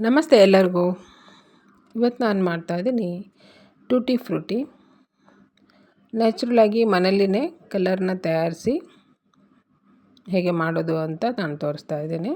ನಮಸ್ತೆ ಎಲ್ಲರಿಗೂ. ಇವತ್ತು ನಾನು ಮಾಡ್ತಾಯಿದ್ದೀನಿ ಟೂಟಿ ಫ್ರೂಟಿ. ನ್ಯಾಚುರಲಾಗಿ ಮನೆಯಲ್ಲಿನೇ ಕಲರ್ನ ತಯಾರಿಸಿ ಹೇಗೆ ಮಾಡೋದು ಅಂತ ನಾನು ತೋರಿಸ್ತಾ ಇದ್ದೀನಿ.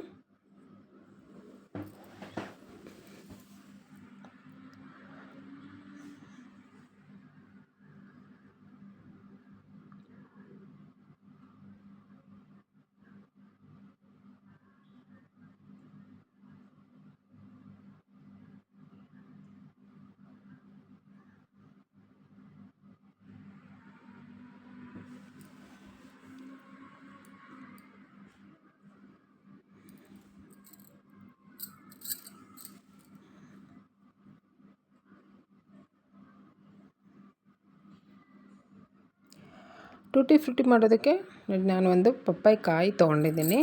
ಟೂಟಿ ಫ್ರೂಟಿ ಮಾಡೋದಕ್ಕೆ ನಾನು ಒಂದು ಪಪ್ಪಾಯಿ ಕಾಯಿ ತೊಗೊಂಡಿದ್ದೀನಿ.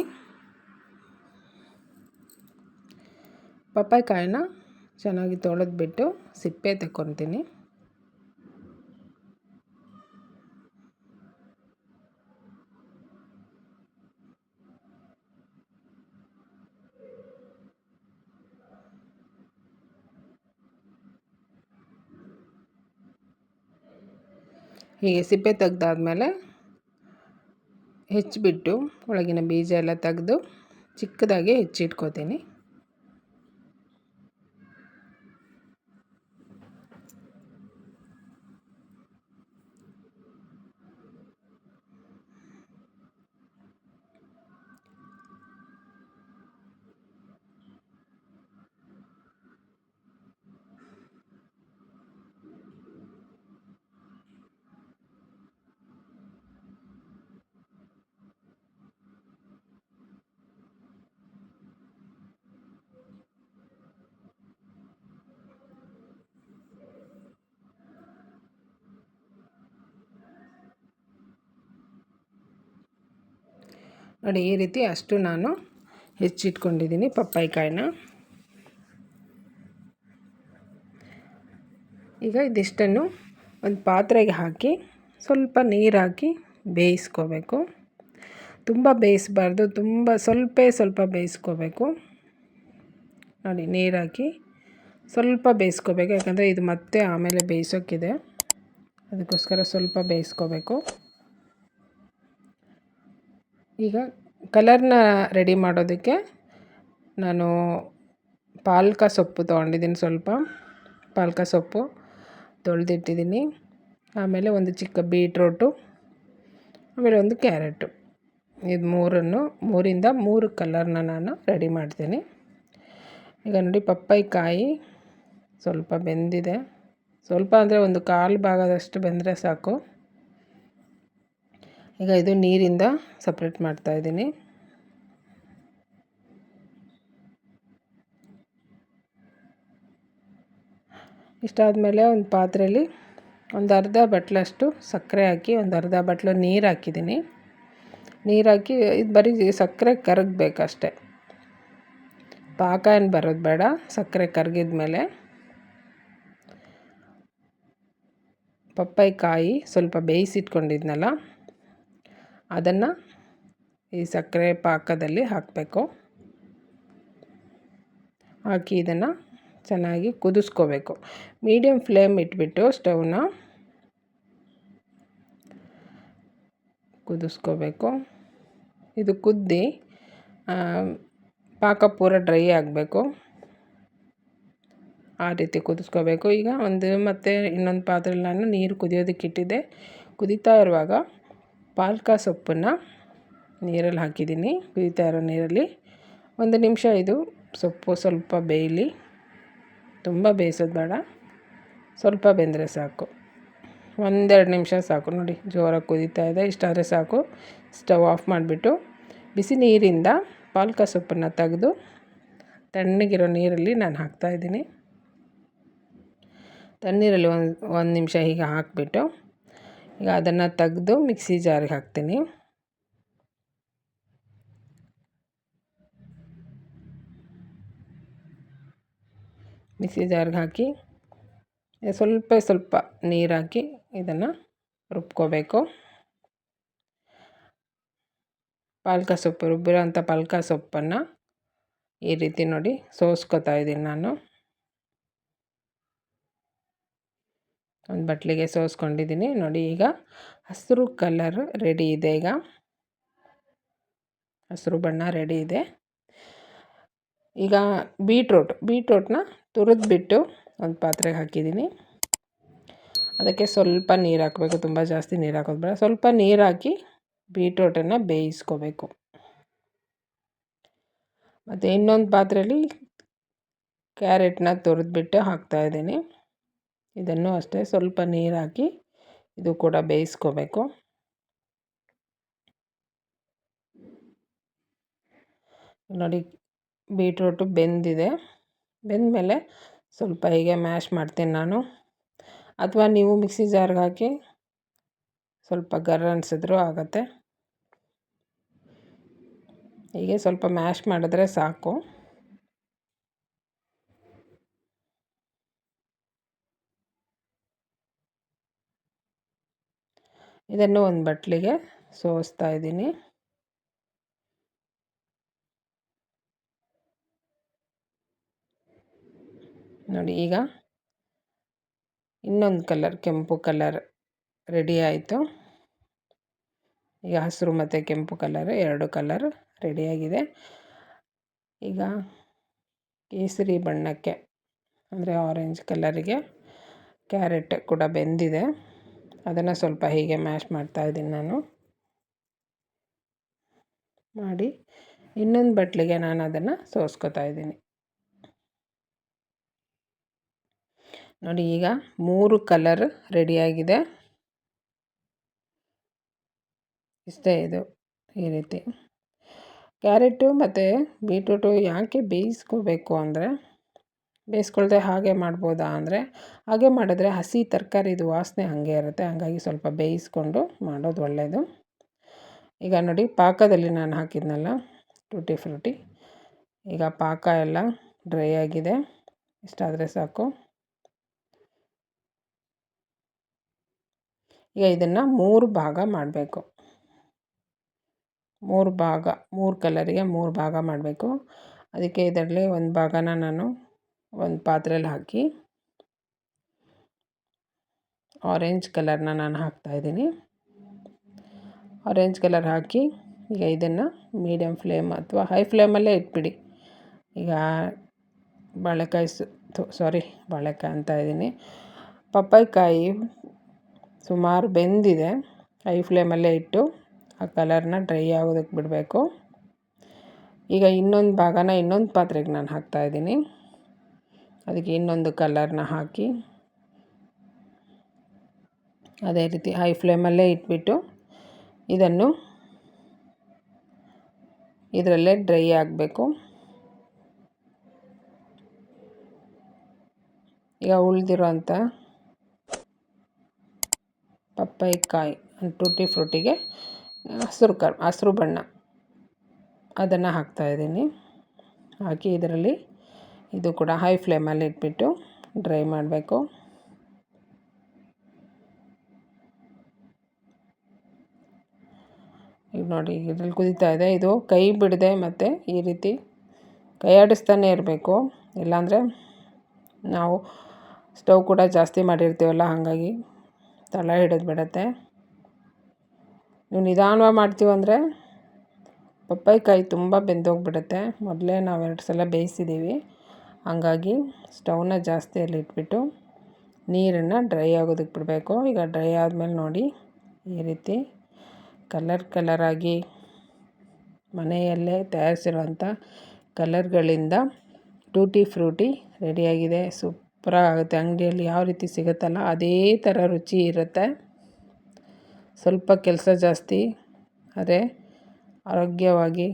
ಪಪ್ಪಾಯಿ ಕಾಯಿನ ಚೆನ್ನಾಗಿ ತೊಳೆದ್ಬಿಟ್ಟು ಸಿಪ್ಪೆ ತಗೊತೀನಿ ಹೀಗೆ ಸಿಪ್ಪೆ ತೆಗ್ದಾದ್ಮೇಲೆ ಹೆಚ್ಚಿಬಿಟ್ಟು ಒಳಗಿನ ಬೀಜ ಎಲ್ಲ ತೆಗೆದು ಚಿಕ್ಕದಾಗಿ ಹೆಚ್ಚಿಟ್ಕೋತೀನಿ. ನೋಡಿ, ಈ ರೀತಿ ಅಷ್ಟು ನಾನು ಹೆಚ್ಚಿಟ್ಕೊಂಡಿದ್ದೀನಿ ಪಪ್ಪಾಯಿಕಾಯಿನ. ಈಗ ಇದಿಷ್ಟನ್ನು ಒಂದು ಪಾತ್ರೆಗೆ ಹಾಕಿ ಸ್ವಲ್ಪ ನೀರು ಹಾಕಿ ಬೇಯಿಸ್ಕೋಬೇಕು. ತುಂಬ ಬೇಯಿಸಬಾರ್ದು, ತುಂಬ ಸ್ವಲ್ಪ ಸ್ವಲ್ಪ ಬೇಯಿಸ್ಕೋಬೇಕು. ನೋಡಿ ನೀರು ಸ್ವಲ್ಪ ಬೇಯಿಸ್ಕೋಬೇಕು, ಯಾಕಂದರೆ ಇದು ಮತ್ತೆ ಆಮೇಲೆ ಬೇಯಿಸೋಕ್ಕಿದೆ ಅದಕ್ಕೋಸ್ಕರ ಸ್ವಲ್ಪ ಬೇಯಿಸ್ಕೋಬೇಕು. ಈಗ ಕಲರ್ನ ರೆಡಿ ಮಾಡೋದಕ್ಕೆ ನಾನು ಪಾಲಕ ಸೊಪ್ಪು ತೊಗೊಂಡಿದ್ದೀನಿ ಸ್ವಲ್ಪ. ಪಾಲಕ ಸೊಪ್ಪು ತೊಳೆದಿಟ್ಟಿದ್ದೀನಿ. ಆಮೇಲೆ ಒಂದು ಚಿಕ್ಕ ಬೀಟ್ರೋಟು, ಆಮೇಲೆ ಒಂದು ಕ್ಯಾರೆಟು. ಇದು ಮೂರನ್ನು, ಮೂರಿಂದ ಮೂರು ಕಲರ್ನ ನಾನು ರೆಡಿ ಮಾಡ್ತೀನಿ. ಈಗ ನೋಡಿ ಪಪ್ಪಾಯಿ ಕಾಯಿ ಸ್ವಲ್ಪ ಬೆಂದಿದೆ. ಸ್ವಲ್ಪ ಅಂದರೆ ಒಂದು ಕಾಲು ಭಾಗದಷ್ಟು ಬೆಂದರೆ ಸಾಕು. ಈಗ ಇದು ನೀರಿಂದ ಸಪ್ರೇಟ್ ಮಾಡ್ತಾಯಿದ್ದೀನಿ ಇಷ್ಟಾದಮೇಲೆ ಒಂದು ಪಾತ್ರೆಯಲ್ಲಿ ಒಂದು ಅರ್ಧ ಬಟ್ಲಷ್ಟು ಸಕ್ಕರೆ ಹಾಕಿ, ಒಂದು ಅರ್ಧ ಬಟ್ಲು ನೀರು ಹಾಕಿದ್ದೀನಿ. ನೀರು ಹಾಕಿ, ಇದು ಬರೀ ಸಕ್ಕರೆ ಕರಗಬೇಕಷ್ಟೆ. ಪಾಕ ಏನು ಬರೋದು ಬೇಡ, ಸಕ್ಕರೆ ಕರಗಿದ ಮೇಲೆ ಪಪ್ಪಾಯಿ ಕಾಯಿ ಸ್ವಲ್ಪ ಬೇಯಿಸಿಟ್ಕೊಂಡಿದ್ನಲ್ಲ ಅದನ್ನು ಈ ಸಕ್ಕರೆ ಪಾಕದಲ್ಲಿ ಹಾಕಬೇಕು. ಹಾಕಿ ಇದನ್ನು ಚೆನ್ನಾಗಿ ಕುದಿಸ್ಕೋಬೇಕು. ಮೀಡಿಯಮ್ ಫ್ಲೇಮ್ ಇಟ್ಬಿಟ್ಟು ಸ್ಟವ್ನ ಕುದಿಸ್ಕೋಬೇಕು. ಇದು ಕುದ್ದಿ ಪಾಕ ಪೂರ ಡ್ರೈ ಆಗಬೇಕು. ಆ ರೀತಿ ಕುದಿಸ್ಕೋಬೇಕು. ಈಗ ಒಂದು ಮತ್ತು ಇನ್ನೊಂದು ಪಾತ್ರೆಯಲ್ಲಿ ನಾನು ನೀರು ಕುದಿಯೋದಕ್ಕೆ ಇಟ್ಟಿದ್ದೆ. ಕುದಿತಾ ಇರುವಾಗ ಪಾಲಕ ಸೊಪ್ಪನ್ನು ನೀರಲ್ಲಿ ಹಾಕಿದ್ದೀನಿ ಕುದಿತಾ ಇರೋ ನೀರಲ್ಲಿ. ಒಂದು ನಿಮಿಷ ಇದು ಸೊಪ್ಪು ಸ್ವಲ್ಪ ಬೇಯಲಿ. ತುಂಬ ಬೇಯಿಸೋದು ಬೇಡ. ಸ್ವಲ್ಪ ಬೆಂದರೆ ಸಾಕು. ಒಂದೆರಡು ನಿಮಿಷ ಸಾಕು. ನೋಡಿ, ಜೋರಾಗಿ ಕುದೀತಾ ಇದೆ. ಇಷ್ಟಾದರೆ ಸಾಕು. ಸ್ಟವ್ ಆಫ್ ಮಾಡಿಬಿಟ್ಟು ಬಿಸಿ ನೀರಿಂದ ಪಾಲಕ ಸೊಪ್ಪನ್ನು ತೆಗೆದು ತಣ್ಣಗಿರೋ ನೀರಲ್ಲಿ ನಾನು ಹಾಕ್ತಾಯಿದ್ದೀನಿ ತಣ್ಣೀರಲ್ಲಿ ಒಂದು ಒಂದು ನಿಮಿಷ ಹೀಗೆ ಹಾಕಿಬಿಟ್ಟು ಈಗ ಅದನ್ನು ತೆಗೆದು ಮಿಕ್ಸಿ ಜಾರಿಗೆ ಹಾಕ್ತೀನಿ. ಮಿಕ್ಸಿ ಜಾರಿಗೆ ಹಾಕಿ ಸ್ವಲ್ಪ ಸ್ವಲ್ಪ ನೀರು ಹಾಕಿ ಇದನ್ನು ರುಬ್ಕೋಬೇಕು. ಪಾಲಕ ಸೊಪ್ಪು ರುಬ್ಬಿರೋ ಅಂಥ ಪಾಲಕ ಸೊಪ್ಪನ್ನು ಈ ರೀತಿ ನೋಡಿ ಸೋಸ್ಕೊತಾ ಇದ್ದೀನಿ ನಾನು. ಒಂದು ಬಟ್ಲಿಗೆ ಸೋಸ್ಕೊಂಡಿದ್ದೀನಿ. ನೋಡಿ ಈಗ ಹಸಿರು ಕಲರ್ ರೆಡಿ ಇದೆ ಈಗ. ಹಸಿರು ಬಣ್ಣ ರೆಡಿ ಇದೆ. ಈಗ ಬೀಟ್ರೋಟ್, ಬೀಟ್ರೋಟ್ನ ತುರಿದ್ಬಿಟ್ಟು ಒಂದು ಪಾತ್ರೆಗೆ ಹಾಕಿದ್ದೀನಿ. ಅದಕ್ಕೆ ಸ್ವಲ್ಪ ನೀರು ಹಾಕಬೇಕು, ತುಂಬ ಜಾಸ್ತಿ ನೀರು ಹಾಕೋದು ಬೇಡ. ಸ್ವಲ್ಪ ನೀರು ಹಾಕಿ ಬೀಟ್ರೋಟನ್ನು ಬೇಯಿಸ್ಕೋಬೇಕು. ಮತ್ತು ಇನ್ನೊಂದು ಪಾತ್ರೆಯಲ್ಲಿ ಕ್ಯಾರೆಟ್ನ ತುರಿದ್ಬಿಟ್ಟು ಹಾಕ್ತಾಯಿದ್ದೀನಿ ಇದನ್ನು ಅಷ್ಟೇ ಸ್ವಲ್ಪ ನೀರು ಹಾಕಿ ಇದು ಕೂಡ ಬೇಯಿಸ್ಕೋಬೇಕು. ನೋಡಿ, ಬೀಟ್ರೂಟು ಬೆಂದಿದೆ. ಬೆಂದಮೇಲೆ ಸ್ವಲ್ಪ ಹೀಗೆ ಮ್ಯಾಶ್ ಮಾಡ್ತೀನಿ ನಾನು. ಅಥವಾ ನೀವು ಮಿಕ್ಸಿ ಜಾರ್ಗೆ ಹಾಕಿ ಸ್ವಲ್ಪ ಗರ್ ಅನಿಸಿದ್ರೂ ಆಗುತ್ತೆ. ಹೀಗೆ ಸ್ವಲ್ಪ ಮ್ಯಾಶ್ ಮಾಡಿದ್ರೆ ಸಾಕು. ಇದನ್ನು ಒಂದು ಬಟ್ಲಿಗೆ ಸೋಸ್ತಾ ಇದ್ದೀನಿ. ನೋಡಿ ಈಗ ಇನ್ನೊಂದು ಕಲರ್, ಕೆಂಪು ಕಲರ್ ರೆಡಿ ಆಯಿತು. ಈಗ ಹಸಿರು ಮತ್ತು ಕೆಂಪು ಕಲರ್, ಎರಡು ಕಲರ್ ರೆಡಿಯಾಗಿದೆ ಈಗ ಕೇಸರಿ ಬಣ್ಣಕ್ಕೆ, ಅಂದರೆ ಆರೆಂಜ್ ಕಲರಿಗೆ ಕ್ಯಾರೆಟ್ ಕೂಡ ಬೆಂದಿದೆ. ಅದನ್ನು ಸ್ವಲ್ಪ ಹೀಗೆ ಮ್ಯಾಶ್ ಮಾಡ್ತಾಯಿದ್ದೀನಿ ನಾನು. ಮಾಡಿ ಇನ್ನೊಂದು ಬಟ್ಲಿಗೆ ನಾನು ಅದನ್ನು ಸೋಸ್ಕೊತಾ ಇದ್ದೀನಿ. ನೋಡಿ ಈಗ ಮೂರು ಕಲರ್ ರೆಡಿಯಾಗಿದೆ ಇಷ್ಟೇ ಇದು ಈ ರೀತಿ. ಕ್ಯಾರೆಟು ಮತ್ತು ಬೀಟ್ರೂಟು ಯಾಕೆ ಬೇಯಿಸ್ಕೋಬೇಕು ಅಂದರೆ ಬೇಯಿಸ್ಕೊಳ್ದೆ ಹಾಗೆ ಮಾಡ್ಬೋದಾ ಅಂದರೆ, ಹಾಗೆ ಮಾಡಿದ್ರೆ ಹಸಿ ತರಕಾರಿದು ವಾಸನೆ ಹಾಗೆ ಇರುತ್ತೆ, ಹಾಗಾಗಿ ಸ್ವಲ್ಪ ಬೇಯಿಸ್ಕೊಂಡು ಮಾಡೋದು ಒಳ್ಳೆಯದು ಈಗ ನೋಡಿ ಪಾಕದಲ್ಲಿ ನಾನು ಹಾಕಿದ್ನಲ್ಲ, ಟೂಟಿ ಫ್ರೂಟಿ. ಈಗ ಪಾಕ ಎಲ್ಲ ಡ್ರೈ ಆಗಿದೆ, ಇಷ್ಟಾದರೆ ಸಾಕು. ಈಗ ಇದನ್ನು ಮೂರು ಭಾಗ ಮಾಡಬೇಕು. ಮೂರು ಭಾಗ, ಮೂರು ಕಲರಿಗೆ ಮೂರು ಭಾಗ ಮಾಡಬೇಕು. ಅದಕ್ಕೆ ಇದರಲ್ಲಿ ಒಂದು ಭಾಗನ ನಾನು ಒಂದು ಪಾತ್ರೆಯಲ್ಲಿ ಹಾಕಿ ಆರೆಂಜ್ ಕಲರ್ನ ನಾನು ಹಾಕ್ತಾಯಿದ್ದೀನಿ ಆರೆಂಜ್ ಕಲರ್ ಹಾಕಿ ಈಗ ಇದನ್ನು ಮೀಡಿಯಮ್ ಫ್ಲೇಮ್ ಅಥವಾ ಹೈ ಫ್ಲೇಮಲ್ಲೇ ಇಟ್ಬಿಡಿ. ಈಗ ಬಾಳೆಕಾಯಿ ಸಾರಿ ಬಾಳೆಕಾಯಿ ಅಂತ ಇದ್ದೀನಿ. ಪಪ್ಪಾಯಿಕಾಯಿ ಸುಮಾರು ಬೆಂದಿದೆ. ಹೈ ಫ್ಲೇಮಲ್ಲೇ ಇಟ್ಟು ಆ ಕಲರ್ನ ಡ್ರೈ ಆಗೋದಕ್ಕೆ ಬಿಡಬೇಕು. ಈಗ ಇನ್ನೊಂದು ಭಾಗನ ಇನ್ನೊಂದು ಪಾತ್ರೆಗೆ ನಾನು ಹಾಕ್ತಾಯಿದ್ದೀನಿ ಅದಕ್ಕೆ ಇನ್ನೊಂದು ಕಲರ್ನ ಹಾಕಿ ಅದೇ ರೀತಿ ಹೈ ಫ್ಲೇಮಲ್ಲೇ ಇಟ್ಬಿಟ್ಟು ಇದನ್ನು ಇದರಲ್ಲೇ ಡ್ರೈ ಆಗಬೇಕು. ಈಗ ಉಳಿದಿರೋಂಥ ಪಪ್ಪಾಯಿಕಾಯಿ ಟೂಟಿ ಫ್ರೂಟಿಗೆ ಹಸಿರು ಕರ್ ಹಸಿರು ಬಣ್ಣ ಅದನ್ನು ಹಾಕ್ತಾಯಿದ್ದೀನಿ ಹಾಕಿ ಇದರಲ್ಲಿ ಇದು ಕೂಡ ಹೈ ಫ್ಲೇಮಲ್ಲಿ ಇಟ್ಬಿಟ್ಟು ಡ್ರೈ ಮಾಡಬೇಕು. ಈಗ ನೋಡಿ ಇದ್ರಲ್ಲಿ ಕುದೀತಾ ಇದೆ. ಇದು ಕೈ ಬಿಡದೆ ಮತ್ತು ಈ ರೀತಿ ಕೈ ಆಡಿಸ್ತಾನೆ ಇರಬೇಕು. ಇಲ್ಲಾಂದರೆ ನಾವು ಸ್ಟವ್ ಕೂಡ ಜಾಸ್ತಿ ಮಾಡಿರ್ತೀವಲ್ಲ, ಹಾಗಾಗಿ ತಳ ಹಿಡಿದು ಬಿಡತ್ತೆ. ನೀವು ನಿಧಾನವಾಗಿ ಮಾಡ್ತೀವಂದರೆ ಪಪ್ಪಾಯಿಕಾಯಿ ತುಂಬ ಬೆಂದೋಗಿಬಿಡತ್ತೆ. ಮೊದಲೇ ನಾವು ಎರಡು ಸಲ ಬೇಯಿಸಿದ್ದೀವಿ ಹಂಗಾಗಿ ಸ್ಟೌವ್ನ ಜಾಸ್ತಿಯಲ್ಲಿ ಇಟ್ಬಿಟ್ಟು ನೀರನ್ನು ಡ್ರೈ ಆಗೋದಕ್ಕೆ ಬಿಡಬೇಕು. ಈಗ ಡ್ರೈ ಆದಮೇಲೆ ನೋಡಿ ಈ ರೀತಿ ಕಲರ್ ಕಲರಾಗಿ ಮನೆಯಲ್ಲೇ ತಯಾರಿಸಿರುವಂಥ ಕಲರ್ಗಳಿಂದ ಟೂಟಿ ಫ್ರೂಟಿ ರೆಡಿಯಾಗಿದೆ. ಸೂಪರಾಗುತ್ತೆ ಅಂಗಡಿಯಲ್ಲಿ ಯಾವ ರೀತಿ ಸಿಗುತ್ತಲ್ಲ ಅದೇ ಥರ ರುಚಿ ಇರುತ್ತೆ. ಸ್ವಲ್ಪ ಕೆಲಸ ಜಾಸ್ತಿ, ಅದೇ ಆರೋಗ್ಯವಾಗಿ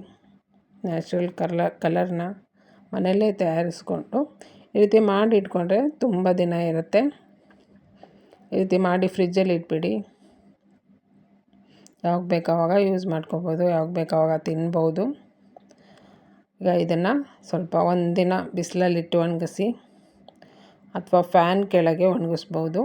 ನ್ಯಾಚುರಲ್ ಕಲರ್, ಕಲರ್ನ ಮನೆಯಲ್ಲೇ ತಯಾರಿಸ್ಕೊಂಡು ಈ ರೀತಿ ಮಾಡಿ ಇಟ್ಕೊಂಡ್ರೆ ತುಂಬ ದಿನ ಇರುತ್ತೆ. ಈ ರೀತಿ ಮಾಡಿ ಫ್ರಿಜ್ಜಲ್ಲಿ ಇಟ್ಬಿಡಿ. ಯಾವಾಗ ಬೇಕಾವಾಗ ಯೂಸ್ ಮಾಡ್ಕೋಬೋದು, ಯಾವಾಗ ಬೇಕಾವಾಗ ತಿನ್ಬೋದು. ಈಗ ಇದನ್ನು ಸ್ವಲ್ಪ ಒಂದಿನ ಬಿಸಿಲಲ್ಲಿಟ್ಟು ಒಣಗಿಸಿ ಅಥವಾ ಫ್ಯಾನ್ ಕೆಳಗೆ ಒಣಗಿಸ್ಬೋದು.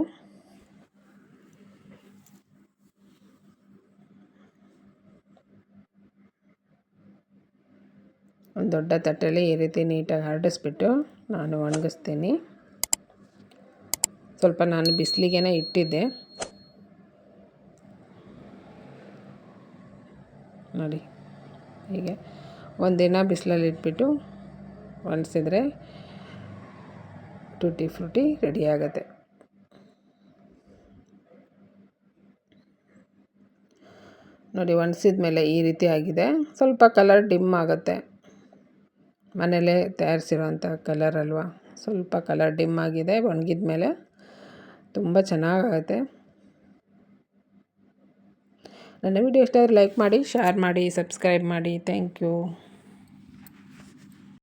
ಒಂದು ದೊಡ್ಡ ತಟ್ಟೆಯಲ್ಲಿ ಈ ರೀತಿ ನೀಟಾಗಿ ಹರಡಿಸ್ಬಿಟ್ಟು ನಾನು ಒಣಗಿಸ್ತೀನಿ. ಸ್ವಲ್ಪ ನಾನು ಬಿಸಿಲಿಗೆ ಇಟ್ಟಿದ್ದೆ. ನೋಡಿ, ಹೀಗೆ ಒಂದಿನ ಬಿಸಿಲಲ್ಲಿ ಇಟ್ಬಿಟ್ಟು ಒಣಸಿದ್ರೆ ಟೂಟಿ ಫ್ರೂಟಿ ರೆಡಿ ಆಗುತ್ತೆ. ನೋಡಿ ಒಣಸಿದ ಮೇಲೆ ಈ ರೀತಿ ಆಗಿದೆ. ಸ್ವಲ್ಪ ಕಲರ್ ಡಿಮ್ ಆಗುತ್ತೆ. ಮನೇಲೇ ತಯಾರಿಸಿರುವಂಥ ಕಲರ್ ಅಲ್ವಾ? ಸ್ವಲ್ಪ ಕಲರ್ ಡಿಮ್ ಆಗಿದೆ, ಒಣಗಿದ ಮೇಲೆ ತುಂಬ ಚೆನ್ನಾಗಾಗುತ್ತೆ. ನನ್ನ ವಿಡಿಯೋ ಇಷ್ಟ ಆದರೆ ಲೈಕ್ ಮಾಡಿ ಶೇರ್ ಮಾಡಿ ಸಬ್ಸ್ಕ್ರೈಬ್ ಮಾಡಿ. Thank you